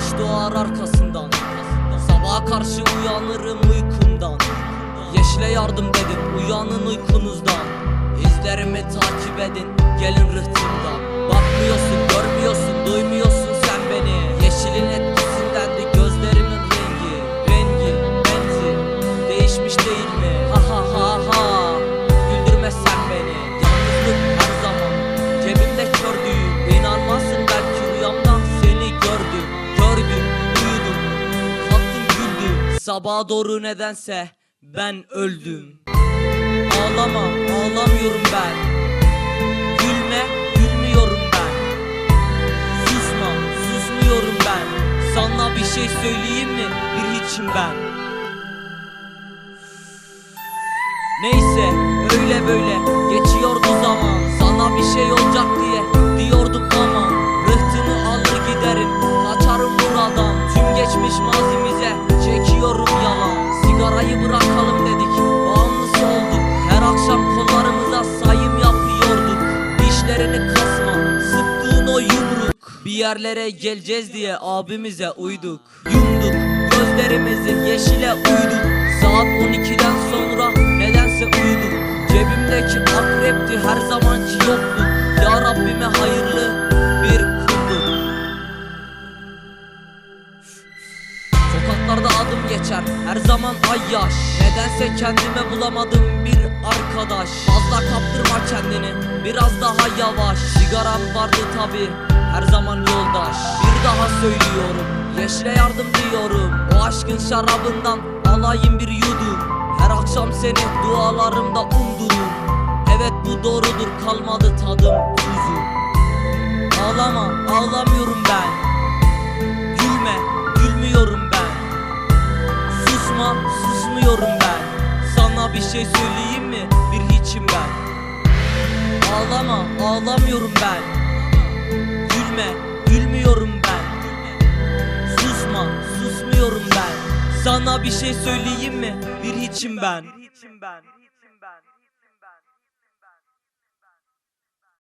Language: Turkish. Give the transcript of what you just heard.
ağlar arkasından. Sabaha karşı uyanırım uykumdan. Yeşile yardım dedim uyanın uykunuzdan. İzlerimi takip edin gelin rıhtımdan. Bakmıyorsun görmüyorsun duymuyorsun Sabaha doğru nedense ben öldüm. Ağlama ağlamıyorum ben. Gülme gülmüyorum ben. Susma susmuyorum ben. Sana bir şey söyleyeyim mi? Bir hiçim ben. Neyse öyle böyle Kasma sıktığın o yumruk. Bir yerlere geleceğiz diye abimize uyduk. Yumduk gözlerimizi yeşile uyduk. Saat 12'den sonra nedense uyuduk. Cebimdeki akrepti her zamanki yokluk Ya Rabbime hayırlı bir kulluk Sokaklarda adım geçer her zaman ay yaş. Nedense kendime bulamadım arkadaş Fazla kaptırma kendini. Biraz daha yavaş. Sigaram vardı tabi her zaman yoldaş. Bir daha söylüyorum. Yeşile yardım diyorum. O aşkın şarabından alayım bir yudum. Her akşam seni dualarımda umdurum Evet bu doğrudur. Kalmadı tadım tuzum Ağlama ağlamıyorum ben. Gülme, gülmüyorum ben. Susma, susmuyorum ben Bir şey söyleyeyim mi? Bir hiçim ben Ağlama, ağlamıyorum ben Gülme, gülmüyorum ben Susma, susmuyorum ben Sana bir şey söyleyeyim mi? Bir hiçim ben.